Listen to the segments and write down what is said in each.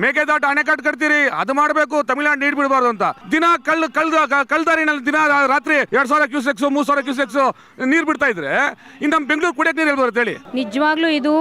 ಮೇಕೆದಾಟು ಅಣೆಕಟ್ಟು ಕಟ್ತೀರಿ, ಅದು ಮಾಡಬೇಕು, ತಮಿಳ್ನಾಡು ನೀರು ಬಿಡಬಾರ್ದು ಅಂತ. ದಿನ ಕಳ್ಳು ಕಳ್ದ ಕಳ್ದಾರಿನಲ್ಲಿ ದಿನ ರಾತ್ರಿ ಎರಡ್ ಸಾವಿರ ಕ್ಯೂಸೆಕ್ಸ್, ಮೂರ್ ಸಾವಿರ ಕ್ಯೂಸೆಕ್ಸ್ ನೀರು ಬಿಡ್ತಾ ಇದ್ರೆ, ಇನ್ನು ನಮ್ಮ ಬೆಂಗಳೂರು ಕುಡಿಯಕ್ಕೆ ನೀರು ಹೇಳಿ? ನಿಜವಾಗ್ಲೂ ಇದು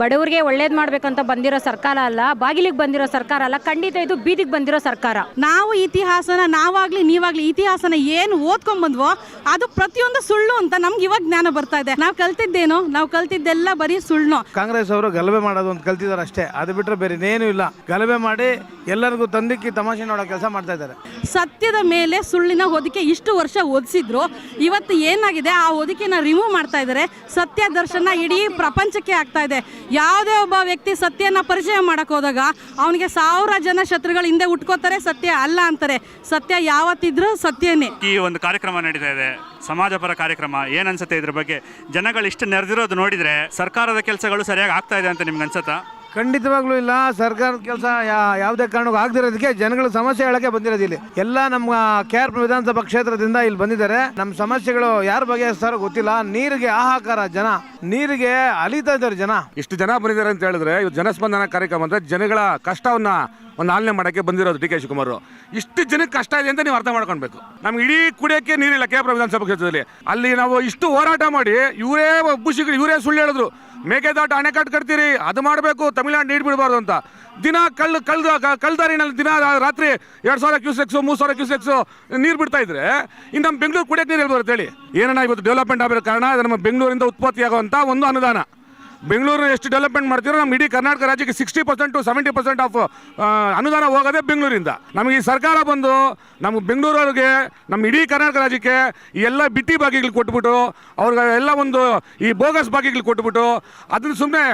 ಬಡವರಿಗೆ ಒಳ್ಳೇದು ಮಾಡ್ಬೇಕಂತ ಬಂದಿರೋ ಸರ್ಕಾರ ಅಲ್ಲ ಬಾಗಿಲಿಗೆ ಬಂದಿರೋ ಸರ್ಕಾರ ಅಲ್ಲ ಖಂಡಿತ ಇದು ಬೀದಿಗೆ ಬಂದಿರೋ ಸರ್ಕಾರ. ನಾವು ಇತಿಹಾಸನ ನಾವಾಗ್ಲಿ ನೀವಾಗ್ಲಿ ಇತಿಹಾಸನ ಏನು ಓದ್ಕೊಂಡ್ ಬಂದ್ವೋ ಅದು ಪ್ರತಿಯೊಂದು ಸುಳ್ಳು ಅಂತ ನಮ್ಗೆ ಇವಾಗ ಜ್ಞಾನ ಬರ್ತಾ ಇದೆ. ನಾವು ಕಲ್ತಿದ್ದೇನೋ ನಾವು ಕಲ್ತಿದ್ದೆಲ್ಲ ಬರೀ ಸುಳ್ಳು. ಕಾಂಗ್ರೆಸ್ ಅವರು ಗಲಭೆ ಮಾಡೋದು ಅಂತ ಕಲ್ತಿದ್ದಾರೆ ಅಷ್ಟೇ. ಅದು ಬಿಟ್ಟರೆ ಬೇರೆ ಇನ್ನೇನು ಇಲ್ಲ. ಗಲಭೆ ಮಾಡಿ ಎಲ್ಲರಿಗೂ ತಂದಿಕ್ಕಿ ತಮಾಷೆ ನೋಡೋ ಕೆಲಸ ಮಾಡ್ತಾ ಇದ್ದಾರೆ. ಸತ್ಯದ ಮೇಲೆ ಸುಳ್ಳಿನ ಹೊದಿಕೆ ಇಷ್ಟು ವರ್ಷ ಓದಿಸಿದ್ರು ಇವತ್ತು ಏನಾಗಿದೆ? ಆ ಹೊದಿಕೆನ ರಿಮೂವ್ ಮಾಡ್ತಾ ಇದ್ದಾರೆ. ಸತ್ಯ ದರ್ಶನ ಇಡೀ ಪ್ರಪಂಚಕ್ಕೆ ಆಗ್ತಾ ಇದೆ. ಯಾವುದೇ ಒಬ್ಬ ವ್ಯಕ್ತಿ ಸತ್ಯನ ಪರಿಚಯ ಮಾಡಕ್ಕೆ ಹೋದಾಗ ಅವನಿಗೆ ಸಾವಿರ ಜನ ಶತ್ರುಗಳು ಹಿಂದೆ ಉಟ್ಕೋತಾರೆ, ಸತ್ಯ ಅಲ್ಲ ಅಂತಾರೆ. ಸತ್ಯ ಯಾವತ್ತಿದ್ರೂ ಸತ್ಯನೇ. ಈ ಒಂದು ಕಾರ್ಯಕ್ರಮ ನಡೀತಾ ಇದೆ. ಸಮಾಜಪರ ಕಾರ್ಯಕ್ರಮ, ಏನ್ ಅನ್ಸುತ್ತೆ ಇದ್ರ ಬಗ್ಗೆ? ಜನಗಳು ಇಷ್ಟು ನೆರೆದಿರೋದು ನೋಡಿದ್ರೆ ಸರ್ಕಾರದ ಕೆಲಸಗಳು ಸರಿಯಾಗಿ ಆಗ್ತಾ ಇದೆ ಅಂತ ನಿಮ್ಗೆ ಅನ್ಸುತ್ತಾ? ಖಂಡಿತವಾಗ್ಲೂ ಇಲ್ಲ. ಸರ್ಕಾರದ ಕೆಲಸ ಯಾವುದೇ ಕಾರಣಕ್ಕೂ ಆಗದಿರೋದಕ್ಕೆ ಜನಗಳ ಸಮಸ್ಯೆ ಹೇಳಕ್ಕೆ ಬಂದಿರೋದು ಇಲ್ಲಿ. ಎಲ್ಲ ನಮ್ಮ ಕೆ ಆರ್ ವಿಧಾನಸಭಾ ಕ್ಷೇತ್ರದಿಂದ ಇಲ್ಲಿ ಬಂದಿದ್ದಾರೆ. ನಮ್ಮ ಸಮಸ್ಯೆಗಳು ಯಾರ ಬಗೆಹರಿಸ್ತಾರೋ ಗೊತ್ತಿಲ್ಲ. ನೀರಿಗೆ ಆಹಾಕಾರ ಜನ. ನೀರಿಗೆ ಅಲಿತಾ ಇದ್ದಾರೆ ಜನ. ಇಷ್ಟು ಜನ ಬಂದಿದ್ದಾರೆ ಅಂತ ಹೇಳಿದ್ರೆ ಇವತ್ತು ಜನಸ್ಪಂದನ ಕಾರ್ಯಕ್ರಮ ಅಂದ್ರೆ ಜನಗಳ ಕಷ್ಟವನ್ನ ಒಂದು ಆಲನೆ ಮಾಡಕ್ಕೆ ಬಂದಿರೋದು ಡಿ ಕೆ ಶಿವಕುಮಾರ್ ಇಷ್ಟು ಜನಕ್ಕೆ ಕಷ್ಟ ಇದೆ ಅಂತ ನೀವು ಅರ್ಥ ಮಾಡ್ಕೊಳ್ಬೇಕು. ನಮ್ಗೆ ಇಡೀ ಕುಡಿಯೋಕ್ಕೆ ನೀರಿಲ್ಲ ಕೆ ವಿಧಾನಸಭಾ ಕ್ಷೇತ್ರದಲ್ಲಿ. ಅಲ್ಲಿ ನಾವು ಇಷ್ಟು ಹೋರಾಟ ಮಾಡಿ ಇವರೇ ಬುಷಿಗಳು ಇವರೇ ಸುಳ್ಳು ಹೇಳಿದ್ರು. ಮೇಕೆದಾಟು ಅಣೆಕಟ್ಟು ಕಟ್ತೀರಿ, ಅದು ಮಾಡಬೇಕು, ತಮಿಳ್ನಾಡು ನೀರು ಬಿಡಬಾರ್ದು ಅಂತ. ದಿನ ಕಳ್ಳು ಕಳ್ದ ಕಳ್ದಾರಿನಲ್ಲಿ ದಿನ ರಾತ್ರಿ ಎರಡು ಸಾವಿರ ಕ್ಯೂಸೆಕ್ಸ್, ಮೂರು ಸಾವಿರ ಕ್ಯೂಸೆಕ್ಸ್ ನೀರು ಬಿಡ್ತಾ ಇದ್ರೆ, ಇನ್ನು ನಮ್ಮ ಬೆಂಗಳೂರು ಕುಡಿಯೋಕ್ಕೆ ನೀರು ಹೇಳಿ? ಏನನ್ನ ಇವತ್ತು ಡೆವಲಪ್ಮೆಂಟ್ ಆಗೋ ಕಾರಣ, ಅದು ನಮ್ಮ ಬೆಂಗಳೂರಿಂದ ಉತ್ಪತ್ತಿಯಾಗುವಂಥ ಒಂದು ಅನುದಾನ. ಬೆಂಗಳೂರು ಎಷ್ಟು ಡೆವಲಪ್ಮೆಂಟ್ ಮಾಡ್ತೀರೋ ನಮ್ಮ ಇಡೀ ಕರ್ನಾಟಕ ರಾಜ್ಯಕ್ಕೆ sixty percent to seventy percent of ಅನುದಾನ ಹೋಗೋದೇ ಬೆಂಗಳೂರಿಂದ. ನಮಗೆ ಈ ಸರ್ಕಾರ ಬಂದು ನಮ್ಮ ಬೆಂಗಳೂರವ್ರಿಗೆ ನಮ್ಮ ಇಡೀ ಕರ್ನಾಟಕ ರಾಜ್ಯಕ್ಕೆ ಎಲ್ಲ ಬಿಟ್ಟಿ ಬಾಗಿಗಳು ಕೊಟ್ಬಿಟ್ಟು, ಅವ್ರಿಗೆ ಎಲ್ಲ ಒಂದು ಈ ಬೋಗಸ್ ಬಾಗಿಗಳು ಕೊಟ್ಬಿಟ್ಟು, ಅದನ್ನ ಸುಮ್ಮನೆ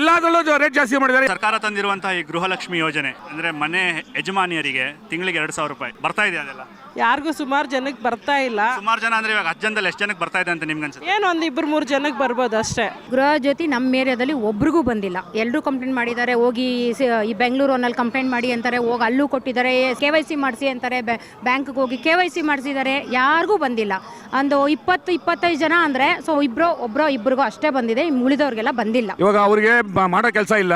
ಎಲ್ಲದರಲ್ಲೂ ರೇಟ್ ಜಾಸ್ತಿ ಮಾಡಿದ್ದಾರೆ. ಸರ್ಕಾರ ತಂದಿರುವಂತಹ ಈ ಗೃಹಲಕ್ಷ್ಮಿ ಯೋಜನೆ ಅಂದ್ರೆ ಮನೆ ಯಜಮಾನಿಯರಿಗೆ ತಿಂಗಳಿಗೆ ಎರಡು ಸಾವಿರ ರೂಪಾಯಿ. ಬರ್ತಾ ಇದೆ ಅದೆಲ್ಲ? ಯಾರಿಗೂ ಸುಮಾರು ಜನಕ್ಕೆ ಬರ್ತಾ ಇಲ್ಲ. ಸುಮಾರು ಜನ ಅಂದ್ರೆ ಇವಾಗ ಹತ್ತು ಜನದಲ್ಲಿ ಎಷ್ಟು ಜನಕ್ಕೆ ಬರ್ತಾ ಇದೆ ಅಂತ ನಿಮ್ಗೆ ಅನ್ಸುತ್ತೆ? ಏನು ಒಂದು ಇಬ್ಬರು ಮೂರು ಜನಕ್ಕೆ ಬರ್ಬೋದು ಅಷ್ಟೇ. ಗೃಹ ಜ್ಯೋತಿ ನಮ್ಮ ಏರಿಯಾದಲ್ಲಿ ಒಬ್ರಿಗೂ ಬಂದಿಲ್ಲ. ಎಲ್ಲರೂ ಕಂಪ್ಲೇಂಟ್ ಮಾಡಿದ್ದಾರೆ ಹೋಗಿ ಸ- ಈ ಬೆಂಗಳೂರು ಅನ್ನಲ್ಲಿ ಕಂಪ್ಲೇಂಟ್ ಮಾಡಿ ಅಂತಾರೆ ಹೋಗಿ ಅಲ್ಲೂ ಕೊಟ್ಟಿದ್ದಾರೆ ಕೆ ವೈ ಸಿ ಮಾಡಿಸಿ ಅಂತಾರೆ ಬ್ಯಾಂಕ್ಗೆ ಹೋಗಿ ಕೆ ವೈ ಸಿ ಮಾಡಿಸಿದ್ದಾರೆ ಯಾರಿಗೂ ಬಂದಿಲ್ಲ. ಒಂದು ಇಪ್ಪತ್ತು ಇಪ್ಪತ್ತೈದು ಜನ ಅಂದರೆ ಸೊ ಇಬ್ಬರು ಒಬ್ಬರೋ ಇಬ್ಬರಿಗೂ ಅಷ್ಟೇ ಬಂದಿದೆ ಇನ್ನು ಉಳಿದವ್ರಿಗೆಲ್ಲ ಬಂದಿಲ್ಲ. ಇವಾಗ ಅವ್ರಿಗೆ ಬ- ಮಾಡೋ ಕೆಲಸ ಇಲ್ಲ.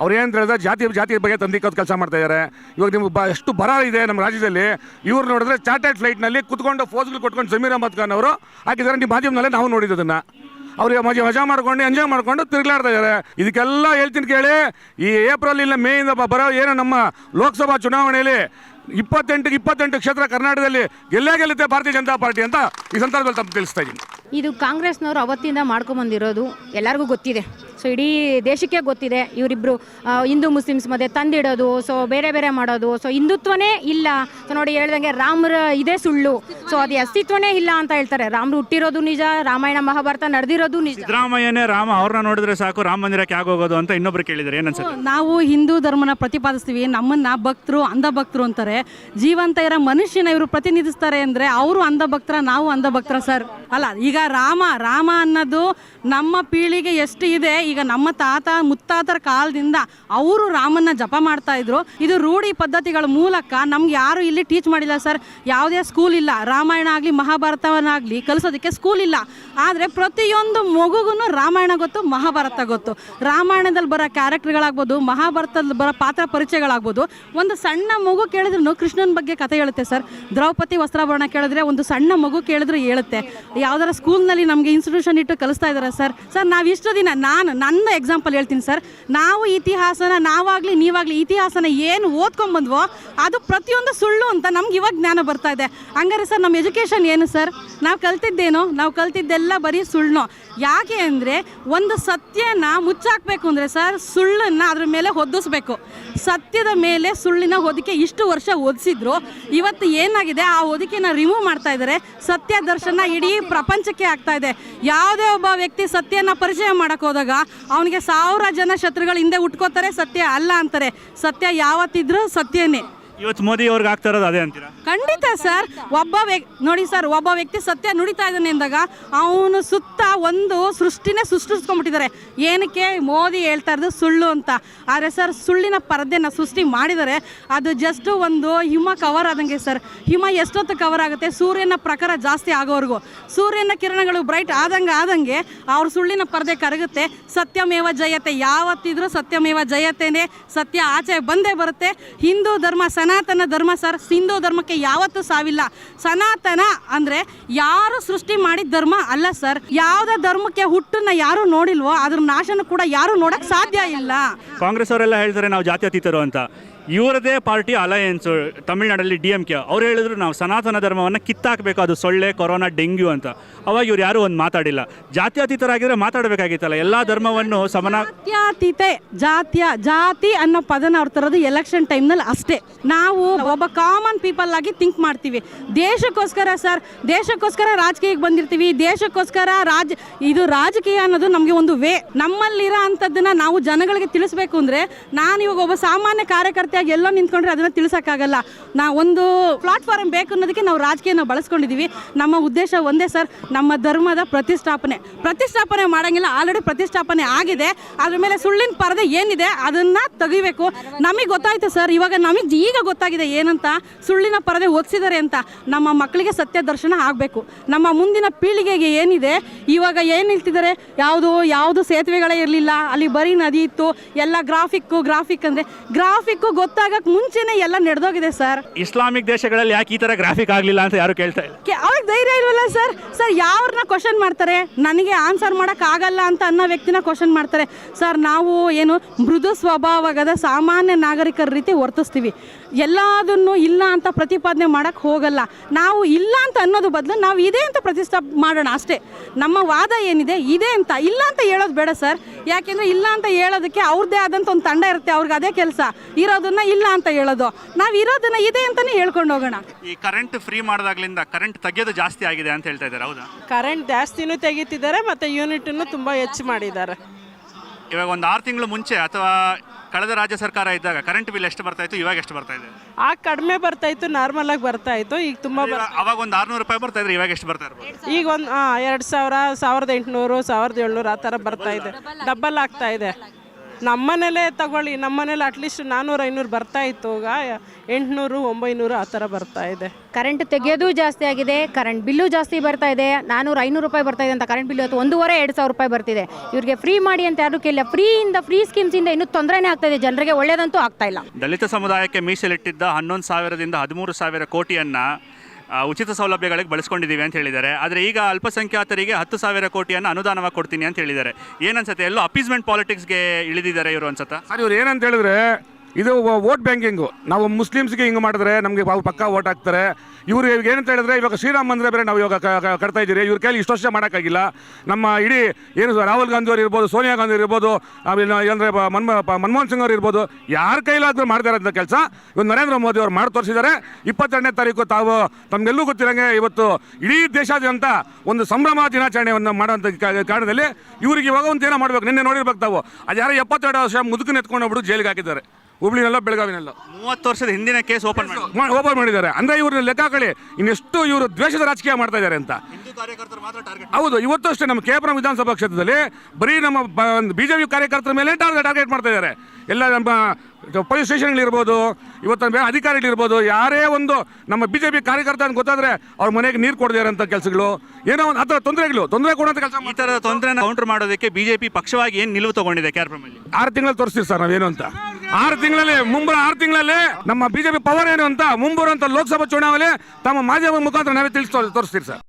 ಅವ್ರು ಏನು ಹೇಳಿದ್ರೆ ಜಾತಿ ಜಾತಿ ಬಗ್ಗೆ ತಂದಿಕ್ಕೋದು ಕೆಲಸ ಮಾಡ್ತಾ ಇದ್ದಾರೆ ಇವಾಗ ನಿಮ್ಗೆ ಬ ಎಷ್ಟು ಬರ ಇದೆ ನಮ್ಮ ರಾಜ್ಯದಲ್ಲಿ. ಇವ್ರು ನೋಡಿದ್ರೆ ಚಾರ್ಟೆಡ್ ಫ್ಲೈಟ್ನಲ್ಲಿ ಕುತ್ಕೊಂಡು ಫೋಸ್ಗಳು ಕೊಟ್ಕೊಂಡು ಜಮೀರ್ ಅಹಮದ್ ಖಾನ್ ಅವರು ಹಾಕಿದ್ದಾರೆ. ನಿಮ್ಮ ಮಾಧ್ಯಮದಲ್ಲೇ ನಾವು ನೋಡಿದ್ದನ್ನ. ಅವ್ರಿಗೆ ಮಜಾ ಮಜಾ ಮಾಡ್ಕೊಂಡು ಎಂಜಾಯ್ ಮಾಡ್ಕೊಂಡು ತಿರುಗಾಡ್ತಾ ಇದ್ದಾರೆ ಇದಕ್ಕೆಲ್ಲ ಹೇಳ್ತೀನಿ ಕೇಳಿ, ಈ ಏಪ್ರಿಲ್ ಇಲ್ಲ ಮೇ ಇಂದ ಬರೋ ಏನು ನಮ್ಮ ಲೋಕಸಭಾ ಚುನಾವಣೆಯಲ್ಲಿ ಇಪ್ಪತ್ತೆಂಟಿಗೆ ಇಪ್ಪತ್ತೆಂಟು ಕ್ಷೇತ್ರ ಕರ್ನಾಟಕದಲ್ಲಿ ಗೆಲ್ಲೇ ಗೆಲ್ಲುತ್ತೆ ಭಾರತೀಯ ಜನತಾ ಪಾರ್ಟಿ ಅಂತ ಈ ಸಂದರ್ಭದಲ್ಲಿ ತಮ್ಮ ತಿಳಿಸ್ತಾ ಇದ್ದೀನಿ. ಇದು ಕಾಂಗ್ರೆಸ್ನವರು ಅವತ್ತಿಂದ ಮಾಡ್ಕೊಂಡ್ಬಂದಿರೋದು ಎಲ್ಲರಿಗೂ ಗೊತ್ತಿದೆ. ಸೊ ಇಡೀ ದೇಶಕ್ಕೆ ಗೊತ್ತಿದೆ ಇವರಿಬ್ರು ಹಿಂದೂ ಮುಸ್ಲಿಮ್ಸ್ ಮಧ್ಯೆ ತಂದಿಡೋದು ಸೊ ಬೇರೆ ಬೇರೆ ಮಾಡೋದು ಸೊ ಹಿಂದುತ್ವನೇ ಇಲ್ಲ. ಸೊ ನೋಡಿ ಹೇಳ್ದಂಗೆ ರಾಮರ ಇದೇ ಸುಳ್ಳು. ಸೊ ಅದು ಅಸ್ತಿತ್ವನೇ ಇಲ್ಲ ಅಂತ ಹೇಳ್ತಾರೆ. ರಾಮರು ಹುಟ್ಟಿರೋದು ನಿಜ ರಾಮಾಯಣ ಮಹಾಭಾರತ ನಡೆದಿರೋದು ನಿಜ. ಸಿದ್ದರಾಮಯ್ಯನೇ ರಾಮ ಅವ್ರನ್ನ ನೋಡಿದ್ರೆ ಸಾಕು ರಾಮ ಮಂದಿರಕ್ಕೆ ಆಗೋಗೋದು ಅಂತ ಇನ್ನೊಬ್ರು ಕೇಳಿದ್ರೆ. ಏನ್ ಅನ್ಸುತ್ತೆ? ನಾವು ಹಿಂದೂ ಧರ್ಮನ ಪ್ರತಿಪಾದಿಸ್ತೀವಿ. ನಮ್ಮನ್ನ ಭಕ್ತರು ಅಂಧ ಭಕ್ತರು ಅಂತಾರೆ. ಜೀವಂತ ಇರೋ ಮನುಷ್ಯನ ಇವರು ಪ್ರತಿನಿಧಿಸ್ತಾರೆ ಅಂದ್ರೆ ಅವರು ಅಂಧ ಭಕ್ತರ ನಾವು ಅಂಧ ಭಕ್ತರ ಸರ್. ಅಲ್ಲ ಈಗ ರಾಮ ರಾಮ ಅನ್ನೋದು ನಮ್ಮ ಪೀಳಿಗೆ ಎಷ್ಟು ಇದೆ ಈಗ ನಮ್ಮ ತಾತ ಮುತ್ತಾತರ ಕಾಲದಿಂದ ಅವರು ರಾಮನ್ನ ಜಪ ಮಾಡ್ತಾ ಇದ್ರು. ಇದು ರೂಢಿ ಪದ್ಧತಿಗಳ ಮೂಲಕ ನಮ್ಗೆ ಯಾರು ಇಲ್ಲಿ ಟೀಚ್ ಮಾಡಿಲ್ಲ ಸರ್. ಯಾವುದೇ ಸ್ಕೂಲ್ ಇಲ್ಲ. ರಾಮಾಯಣ ಆಗಲಿ ಮಹಾಭಾರತವನ್ನಾಗಲಿ ಕಲಿಸೋದಕ್ಕೆ ಸ್ಕೂಲ್ ಇಲ್ಲ. ಆದರೆ ಪ್ರತಿಯೊಂದು ಮಗುಗೂ ರಾಮಾಯಣ ಗೊತ್ತು, ಮಹಾಭಾರತ ಗೊತ್ತು. ರಾಮಾಯಣದಲ್ಲಿ ಬರೋ ಕ್ಯಾರೆಕ್ಟರ್ಗಳಾಗ್ಬೋದು ಮಹಾಭಾರತದಲ್ಲಿ ಬರೋ ಪಾತ್ರ ಪರಿಚಯಗಳಾಗ್ಬೋದು, ಒಂದು ಸಣ್ಣ ಮಗು ಕೇಳಿದ್ರು ಕೃಷ್ಣನ ಬಗ್ಗೆ ಕತೆ ಹೇಳುತ್ತೆ ಸರ್. ದ್ರೌಪದಿ ವಸ್ತ್ರಾಭರಣ ಕೇಳಿದ್ರೆ ಒಂದು ಸಣ್ಣ ಮಗು ಕೇಳಿದ್ರು ಹೇಳುತ್ತೆ. ಯಾವ್ದಾರ ಸ್ಕೂಲ್ನಲ್ಲಿ ನಮಗೆ ಇನ್ಸ್ಟಿಟ್ಯೂಷನ್ ಇಟ್ಟು ಕಲಿಸ್ತಾ ಇದ್ದಾರೆ ಸರ್. ಸರ್ ನಾವು ಇಷ್ಟು ದಿನ, ನಾನು ನನ್ನ ಎಕ್ಸಾಂಪಲ್ ಹೇಳ್ತೀನಿ ಸರ್ ನಾವು ಇತಿಹಾಸನ ನಾವಾಗಲಿ ನೀವಾಗಲಿ ಇತಿಹಾಸನ ಏನು ಓದ್ಕೊಂಬಂದ್ವೋ ಅದು ಪ್ರತಿಯೊಂದು ಸುಳ್ಳು ಅಂತ ನಮ್ಗೆ ಇವಾಗ ಜ್ಞಾನ ಬರ್ತಾ ಇದೆ. ಹಂಗಾರೆ ಸರ್ ನಮ್ಮ ಎಜುಕೇಷನ್ ಏನು ಸರ್ ನಾವು ಕಲ್ತಿದ್ದೇನೋ? ನಾವು ಕಲ್ತಿದ್ದೆಲ್ಲ ಬರೀ ಸುಳ್ಳು. ಯಾಕೆ ಅಂದರೆ ಒಂದು ಸತ್ಯನ ಮುಚ್ಚಾಕಬೇಕು ಅಂದರೆ ಸರ್ ಸುಳ್ಳನ್ನು ಅದ್ರ ಮೇಲೆ ಹೊದಿಸ್ಬೇಕು ಸತ್ಯದ ಮೇಲೆ ಸುಳ್ಳಿನ ಹೊದಿಕೆ ಇಷ್ಟು ವರ್ಷ ಹೊದಿಸಿದ್ರು ಇವತ್ತು ಏನಾಗಿದೆ? ಆ ಹೊದಿಕೆನ ರಿಮೂವ್ ಮಾಡ್ತಾ ಇದ್ದಾರೆ ಸತ್ಯ ದರ್ಶನ ಇಡೀ ಪ್ರಪಂಚಕ್ಕೆ ಆಗ್ತಾ ಇದೆ. ಯಾವುದೇ ಒಬ್ಬ ವ್ಯಕ್ತಿ ಸತ್ಯನ ಪರಿಚಯ ಮಾಡೋಕ್ಕೆ ಹೋದಾಗ ಅವನಿಗೆ ಸಾವಿರ ಜನ ಶತ್ರುಗಳು ಹಿಂದೆ ಉಟ್ಕೋತಾರೆ, ಸತ್ಯ ಅಲ್ಲ ಅಂತಾರೆ. ಸತ್ಯ ಯಾವತ್ತಿದ್ರೂ ಸತ್ಯನೇ. ಇವತ್ತು ಮೋದಿ ಅವ್ರಿಗೆ ಆಗ್ತಾ ಇರೋದು ಅದೇ ಅಂತೀರಾ? ಖಂಡಿತ ಸರ್. ಒಬ್ಬ ವ್ಯಕ್ತಿ ನೋಡಿ ಸರ್, ಒಬ್ಬ ವ್ಯಕ್ತಿ ಸತ್ಯ ನುಡಿತಾ ಇದ್ದಾನೆ ಅಂದಾಗ ಅವನು ಸುತ್ತ ಒಂದು ಸೃಷ್ಟಿನೇ ಸೃಷ್ಟಿಸ್ಕೊಂಡ್ಬಿಟ್ಟಿದ್ದಾರೆ. ಏನಕ್ಕೆ ಮೋದಿ ಹೇಳ್ತಾ ಇರೋದು ಸುಳ್ಳು ಅಂತ. ಆದರೆ ಸರ್, ಸುಳ್ಳಿನ ಪರದೆನ ಸೃಷ್ಟಿ ಮಾಡಿದರೆ ಅದು ಜಸ್ಟ್ ಒಂದು ಹಿಮ ಕವರ್ ಆದಂಗೆ ಸರ್. ಹಿಮ ಎಷ್ಟೊತ್ತು ಕವರ್ ಆಗುತ್ತೆ? ಸೂರ್ಯನ ಪ್ರಕಾರ ಜಾಸ್ತಿ ಆಗೋವರೆಗೂ. ಸೂರ್ಯನ ಕಿರಣಗಳು ಬ್ರೈಟ್ ಆದಂಗೆ ಆದಂಗೆ ಅವ್ರ ಸುಳ್ಳಿನ ಪರದೆ ಕರಗುತ್ತೆ. ಸತ್ಯಮೇವ ಜಯತೆ. ಯಾವತ್ತಿದ್ರೂ ಸತ್ಯಮೇವ ಜಯತೆನೇ. ಸತ್ಯ ಆಚೆ ಬಂದೇ ಬರುತ್ತೆ. ಹಿಂದೂ ಧರ್ಮ ಸನಾತನ ಧರ್ಮ ಸರ್ ಹಿಂದೂ ಧರ್ಮಕ್ಕೆ ಯಾವತ್ತೂ ಸಾವಿಲ್ಲ. ಸನಾತನ ಅಂದ್ರೆ ಯಾರು ಸೃಷ್ಟಿ ಮಾಡಿದ ಧರ್ಮ ಅಲ್ಲ ಸರ್. ಯಾವುದೇ ಧರ್ಮಕ್ಕೆ ಹುಟ್ಟನ್ನ ಯಾರು ನೋಡಿಲ್ವೋ ಅದ್ರ ನಾಶನ ಕೂಡ ಯಾರು ನೋಡಕ್ ಸಾಧ್ಯ ಇಲ್ಲ. ಕಾಂಗ್ರೆಸ್ ಅವರೆಲ್ಲ ಹೇಳ್ತಾರೆ ನಾವು ಜಾತ್ಯತೀತರು ಅಂತ. ಇವರದೇ ಪಾರ್ಟಿ ಅಲಯನ್ಸ್, ತಮಿಳ್ನಾಡಲ್ಲಿ ಡಿ ಎಂ ಕೆ. ಅವ್ರು ಹೇಳಿದ್ರು ನಾವು ಸನಾತನ ಧರ್ಮವನ್ನು ಕಿತ್ತಾಕಬೇಕು, ಅದು ಸೊಳ್ಳೆ, ಕೊರೋನಾ, ಡೆಂಗ್ಯೂ ಅಂತ. ಅವಾಗ ಇವ್ರು ಯಾರೂ ಒಂದು ಮಾತಾಡಿಲ್ಲ. ಜಾತ್ಯತೀತರಾಗಿದ್ರೆ ಮಾತಾಡಬೇಕಾಗಿತ್ತಲ್ಲ, ಎಲ್ಲ ಧರ್ಮವನ್ನು ಸಮನ ಜಾತ್ಯತೀತೆ, ಜಾತ್ಯ, ಜಾತಿ ಅನ್ನೋ ಪದನ ಅವ್ರು ತರೋದು ಎಲೆಕ್ಷನ್ ಟೈಮ್ನಲ್ಲಿ ಅಷ್ಟೇ. ನಾವು ಒಬ್ಬ ಕಾಮನ್ ಪೀಪಲ್ ಆಗಿ ಥಿಂಕ್ ಮಾಡ್ತೀವಿ. ದೇಶಕ್ಕೋಸ್ಕರ ಸರ್, ದೇಶಕ್ಕೋಸ್ಕರ ರಾಜಕೀಯಕ್ಕೆ ಬಂದಿರ್ತೀವಿ, ದೇಶಕ್ಕೋಸ್ಕರ ರಾಜ, ಇದು ರಾಜಕೀಯ ಅನ್ನೋದು ನಮಗೆ ಒಂದು ವೇ ನಮ್ಮಲ್ಲಿರೋ ಅಂಥದ್ದನ್ನು ನಾವು ಜನಗಳಿಗೆ ತಿಳಿಸ್ಬೇಕು ಅಂದರೆ ನಾನು ಇವಾಗ ಒಬ್ಬ ಸಾಮಾನ್ಯ ಕಾರ್ಯಕರ್ತೆಯಾಗಿ ಎಲ್ಲೋ ನಿಂತ್ಕೊಂಡ್ರೆ ಅದನ್ನು ತಿಳಿಸೋಕ್ಕಾಗಲ್ಲ. ನಾ ಒಂದು ಪ್ಲಾಟ್ಫಾರ್ಮ್ ಬೇಕು ಅನ್ನೋದಕ್ಕೆ ನಾವು ರಾಜಕೀಯನ ಬಳಸ್ಕೊಂಡಿದ್ದೀವಿ ನಮ್ಮ ಉದ್ದೇಶ ಒಂದೇ ಸರ್, ನಮ್ಮ ಧರ್ಮದ ಪ್ರತಿಷ್ಠಾಪನೆ. ಪ್ರತಿಷ್ಠಾಪನೆ ಮಾಡೋಂಗಿಲ್ಲ ಆಲ್ರೆಡಿ ಪ್ರತಿಷ್ಠಾಪನೆ ಆಗಿದೆ. ಅದ್ರ ಮೇಲೆ ಸುಳ್ಳಿನ ಪರದೆ ಏನಿದೆ ಅದನ್ನ ತೆಗಿಬೇಕು. ನಮಗೆ ಗೊತ್ತಾಯ್ತು ಸರ್, ಇವಾಗ ನಮಗೆ ಈಗ ಗೊತ್ತಾಗಿದೆ ಏನಂತ? ಸುಳ್ಳಿನ ಪರದೆ ಒದಿಸಿದ್ದಾರೆ ಅಂತ. ನಮ್ಮ ಮಕ್ಕಳಿಗೆ ಸತ್ಯ ದರ್ಶನ ಆಗಬೇಕು. ನಮ್ಮ ಮುಂದಿನ ಪೀಳಿಗೆಗೆ ಏನಿದೆ? ಇವಾಗ ಏನು ನಿಲ್ತಿದ್ದಾರೆ ಯಾವುದು ಯಾವುದು ಸೇತುವೆಗಳೇ ಇರಲಿಲ್ಲ. ಅಲ್ಲಿ ಬರೀ ನದಿ ಇತ್ತು, ಎಲ್ಲ ಗ್ರಾಫಿಕ್ಕು ಗ್ರಾಫಿಕ್ ಅಂದರೆ ಗ್ರಾಫಿಕ್ಕು ಗೊತ್ತಾಗಕ್ಕೆ ಮುಂಚೆನೆ ಎಲ್ಲ ನಡೆದೋಗಿದೆ ಸರ್. ಇಸ್ಲಾಮಿಕ್ ದೇಶಗಳಲ್ಲಿ ಯಾಕೆ ಈ ತರ ಗ್ರಾಫಿಕ್ ಆಗ್ಲಿಲ್ಲ ಅಂತ ಯಾರು ಕೇಳ್ತಾ ಇಲ್ಲ? ಅವ್ರಿಗೆ ಧೈರ್ಯ ಇಲ್ವಲ್ಲ ಸರ್? ಸರ್ ಯಾವ್ರನ್ನ ಕ್ವಶನ್ ಮಾಡ್ತಾರೆ? ನನಗೆ ಆನ್ಸರ್ ಆಗಲ್ಲ ಅಂತ ಅನ್ನೋ ವ್ಯಕ್ತಿನ ಕ್ವಶನ್ ಮಾಡ್ತಾರೆ. ಸರ್ ನಾವು ಏನು ಮೃದು ಸ್ವಭಾವಗದ ಸಾಮಾನ್ಯ ನಾಗರಿಕರ ರೀತಿ ವರ್ತಿಸ್ತೀವಿ. ಎಲ್ಲದನ್ನು ಇಲ್ಲ ಅಂತ ಪ್ರತಿಪಾದನೆ ಮಾಡಕ್ ಹೋಗಲ್ಲ. ನಾವು ಇಲ್ಲ ಅಂತ ಅನ್ನೋದು ಬದಲು ನಾವು ಇದೆ ಅಂತ ಪ್ರತಿಷ್ಠಾಪ ಮಾಡೋಣ ಅಷ್ಟೇ. ನಮ್ಮ ವಾದ ಏನಿದೆ ಇದೆ ಅಂತ. ಇಲ್ಲ ಅಂತ ಹೇಳೋದು ಬೇಡ ಸರ್. ಯಾಕೆಂದ್ರೆ ಇಲ್ಲ ಅಂತ ಹೇಳೋದಕ್ಕೆ ಅವ್ರದ್ದೇ ಆದಂಥ ಒಂದು ತಂಡ ಇರುತ್ತೆ. ಅವ್ರಿಗೆ ಅದೇ ಕೆಲಸ. ಇರೋದನ್ನ ಇಲ್ಲ ಅಂತ ಹೇಳೋದು. ನಾವು ಇರೋದನ್ನ ಇದೆ ಅಂತಾನೆ ಹೇಳ್ಕೊಂಡು ಹೋಗೋಣ. ಈ ಕರೆಂಟ್ ಫ್ರೀ ಮಾಡಿದಾಗ್ಲಿಂದ ಕರೆಂಟ್ ತೆಗೆಯೋದು ಜಾಸ್ತಿ ಆಗಿದೆ ಅಂತ ಹೇಳ್ತಾ ಇದ್ದಾರೆ ಹೌದಾ? ಕರೆಂಟ್ ಜಾಸ್ತಿನೂ ತೆಗಿತಿದ್ದಾರೆ ಮತ್ತು ಯೂನಿಟನ್ನು ತುಂಬ ಹೆಚ್ಚು ಮಾಡಿದ್ದಾರೆ. ಇವಾಗ ಒಂದು ಆರು ತಿಂಗಳು ಮುಂಚೆ ಅಥವಾ ಕಳೆದ ರಾಜ್ಯ ಸರ್ಕಾರ ಇದ್ದಾಗ ಕರೆಂಟ್ ಬಿಲ್ ಎಷ್ಟು ಬರ್ತಾ ಇತ್ತು? ಇವಾಗ ಎಷ್ಟು ಬರ್ತಾ ಇದೆ? ಆಗ ಕಡಿಮೆ ಬರ್ತಾ ಇತ್ತು ನಾರ್ಮಲ್ ಆಗಿ ಈಗ ತುಂಬ ಈಗ ತುಂಬಾ ಅವಾಗ ಒಂದು ಆರ್ನೂರು ರೂಪಾಯಿ ಬರ್ತಾ ಇದ್ರೆ ಇವಾಗ ಎಷ್ಟು ಬರ್ತಾ ಇರ್ಬೋದು? ಈಗ ಒಂದು ಎರಡು ಸಾವಿರ ಸಾವಿರದ ಎಂಟುನೂರು ಸಾವಿರದ ಏಳ್ನೂರು ಆ ಥರ ಬರ್ತಾ ಇದೆ. ಡಬಲ್ ಆಗ್ತಾ ಇದೆ. ನಮ್ಮನೇಲೇ ತಗೊಳ್ಳಿ ನಮ್ಮನೇಲಿ ಅಟ್ಲೀಸ್ಟ್ ನಾನ್ನೂರು ಐನೂರು ಬರ್ತಾ ಇತ್ತು. ಈಗ ಎಂಟುನೂರು ಒಂಬೈನೂರು ಆ ಥರ ಬರ್ತಾ ಇದೆ. ಕರೆಂಟ್ ತೆಗೆಯೋದು ಜಾಸ್ತಿ ಆಗಿದೆ ಕರೆಂಟ್ ಬಿಲ್ಲು ಜಾಸ್ತಿ ಬರ್ತಾ ಇದೆ ನಾನ್ನೂರು ಐನೂರು ರೂಪಾಯಿ ಬರ್ತಾ ಇದೆ ಅಂತ ಕರೆಂಟ್ ಬಿಲ್ ಇವತ್ತು ಒಂದೂವರೆ ಎರಡು ಸಾವಿರ ರೂಪಾಯಿ ಬರ್ತಿದೆ. ಇವರಿಗೆ ಫ್ರೀ ಮಾಡಿ ಅಂತ ಯಾರು ಕೇಳಿಲ್ಲ. ಫ್ರೀಯಿಂದ ಫ್ರೀ ಸ್ಕೀಮ್ಸಿಂದ ಇನ್ನೂ ತೊಂದರೆನೇ ಆಗ್ತಾ ಇದೆ. ಜನರಿಗೆ ಒಳ್ಳೇದಂತೂ ಆಗ್ತಾ ಇಲ್ಲ. ದಲಿತ ಸಮುದಾಯಕ್ಕೆ ಮೀಸಲಿಟ್ಟಿದ್ದ ಹನ್ನೊಂದು ಸಾವಿರದಿಂದ ಹದಿಮೂರು ಸಾವಿರ ಕೋಟಿಯನ್ನ ಉಚಿತ ಸೌಲಭ್ಯಗಳಿಗೆ ಬಳಸ್ಕೊಂಡಿದ್ದೀವಿ ಅಂತ ಹೇಳಿದ್ದಾರೆ. ಆದರೆ ಈಗ ಅಲ್ಪಸಂಖ್ಯಾತರಿಗೆ ಹತ್ತು ಸಾವಿರ ಕೋಟಿಯನ್ನು ಅನುದಾನವಾಗಿ ಕೊಡ್ತೀನಿ ಅಂತ ಹೇಳಿದ್ದಾರೆ. ಏನನ್ಸುತ್ತೆ? ಎಲ್ಲೋ ಅಪೀಸ್ಮೆಂಟ್ ಪಾಲಿಟಿಕ್ಸ್ಗೆ ಇಳಿದಿದ್ದಾರೆ ಇವರು ಅನ್ಸುತ್ತಾ? ಸರ್, ಇವ್ರು ಏನಂತ ಹೇಳಿದ್ರೆ ಇದು ವೋಟ್ ಬ್ಯಾಂಕಿಂಗು. ನಾವು ಮುಸ್ಲಿಮ್ಸ್ಗೆ ಹಿಂಗೆ ಮಾಡಿದ್ರೆ ನಮಗೆ ಅವ್ರು ಪಕ್ಕ ವೋಟ್ ಹಾಕ್ತಾರೆ. ಇವ್ರು ಇವಾಗ ಏನಂತ ಹೇಳಿದ್ರೆ ಇವಾಗ ಶ್ರೀರಾಮ್ ಮಂದಿರ ಬೇರೆ ನಾವು ಇವಾಗ ಕಟ್ತಾ ಇದ್ದೀರಿ. ಇವ್ರ ಕೈಲಿ ಇಷ್ಟು ವರ್ಷ ಮಾಡೋಕ್ಕಾಗಿಲ್ಲ. ನಮ್ಮ ಇಡೀ ಏನು ರಾಹುಲ್ ಗಾಂಧಿ ಅವ್ರು ಇರ್ಬೋದು, ಸೋನಿಯಾ ಗಾಂಧಿ ಇರ್ಬೋದು ಅಂದರೆ ಮನ್ಮ ಮನಮೋಹನ್ ಸಿಂಗ್ ಅವ್ರು ಇರ್ಬೋದು, ಯಾರ ಕೈಲಾದ್ರೂ ಮಾಡ್ತಾರೆ ಅಂತ ಕೆಲಸ. ಇವತ್ತು ನರೇಂದ್ರ ಮೋದಿ ಅವ್ರು ಮಾಡಿ ತೋರಿಸಿದ್ದಾರೆ. ಇಪ್ಪತ್ತೆರಡನೇ ತಾರೀಕು ತಾವು ತಮಗೆಲ್ಲೂ ಗೊತ್ತಿರಂಗೆ ಇವತ್ತು ಇಡೀ ದೇಶಾದ್ಯಂತ ಒಂದು ಸಂಭ್ರಮ ದಿನಾಚರಣೆಯನ್ನು ಮಾಡುವಂಥ ಕಾರಣದಲ್ಲಿ ಇವ್ರಿಗೆ ಇವಾಗ ಒಂದು ಏನೋ ಮಾಡ್ಬೇಕು. ನಿನ್ನೆ ನೋಡಿರ್ಬೇಕು ತಾವು. ಅದು ಯಾರೋ ಎಪ್ಪತ್ತೆರಡು ವರ್ಷ ಮುದುಕನ ಎತ್ಕೊಂಡು ಹೋಗ್ಬಿಟ್ಟು ಜೈಲಿಗೆ ಹಾಕಿದ್ದಾರೆ. ಹುಬ್ಳಿನೆಲ್ಲ ಬೆಳಗಾವಿನಲ್ಲ? ಮೂವತ್ತು ವರ್ಷದ ಹಿಂದಿನ ಕೇಸ್ ಓಪನ್ ಓಪನ್ ಮಾಡಿದ್ದಾರೆ. ಅಂದ್ರೆ ಇವ್ರ ಲೆಕ್ಕ ಹಾಕೊಳ್ಳಿ. ಇನ್ನೆಷ್ಟು ಇವರು ದ್ವೇಷದ ರಾಜಕೀಯ ಮಾಡ್ತಾ ಇದ್ದಾರೆ ಅಂತ. ಹಿಂದೂ ಕಾರ್ಯಕರ್ತರು ಮಾತ್ರ ಟಾರ್ಗೆಟ್ ಹೌದು ಇವತ್ತು ಅಷ್ಟೇ ನಮ್ಮ ಕೇಪುರ ವಿಧಾನಸಭಾ ಕ್ಷೇತ್ರದಲ್ಲಿ ಬರೀ ನಮ್ಮ ಬಿಜೆಪಿ ಕಾರ್ಯಕರ್ತರ ಮೇಲೆ ಟಾರ್ಗೆಟ್ ಮಾಡ್ತಾ ಇದ್ದಾರೆ. ಎಲ್ಲ ನಮ್ಮ ಪೊಲೀಸ್ ಸ್ಟೇಷನ್ಗಳಿರ್ಬೋದು ಇವತ್ತು ಬೇರೆ ಅಧಿಕಾರಿಗಳಿರ್ಬೋದು ಯಾರೇ ಒಂದು ನಮ್ಮ ಬಿಜೆಪಿ ಕಾರ್ಯಕರ್ತ ಅಂತ ಗೊತ್ತಾದ್ರೆ ಅವ್ರ ಮನೆಗೆ ನೀರು ಕೊಡದೇ ಅಂತ ಕೆಲಸಗಳು. ಏನೋ ಒಂದು ಆ ಥರ ತೊಂದರೆಗಳು. ತೊಂದರೆ ಕೊಡುವಂತ ಕೆಲಸ ಈ ಥರದ ತೊಂದರೆನ ಕೌಂಟರ್ ಮಾಡೋದಕ್ಕೆ ಬಿಜೆಪಿ ಪಕ್ಷವಾಗಿ ಏನು ನಿಲುವು ತಗೊಂಡಿದೆ ಕ್ಯಾರ್ಪಮಲ್ಲಿ ಆರು ತಿಂಗಳು ತೋರಿಸ್ತೀವಿ ಸರ್ ನಾವೇನು ಅಂತ. ಆರು ತಿಂಗಳಲ್ಲಿ ಮುಂಬರ ಆರು ತಿಂಗಳಲ್ಲಿ ನಮ್ಮ ಬಿಜೆಪಿ ಪವರ್ ಏನು ಅಂತ ಮುಂಬರುವಂತ ಲೋಕಸಭಾ ಚುನಾವಣೆ ತಮ್ಮ ಮಾಧ್ಯಮ ಮುಖಾಂತರ ನಾವೇ ತಿಳಿಸ್ತೋ ತೋರಿಸ್ತೀರಿ ಸರ್.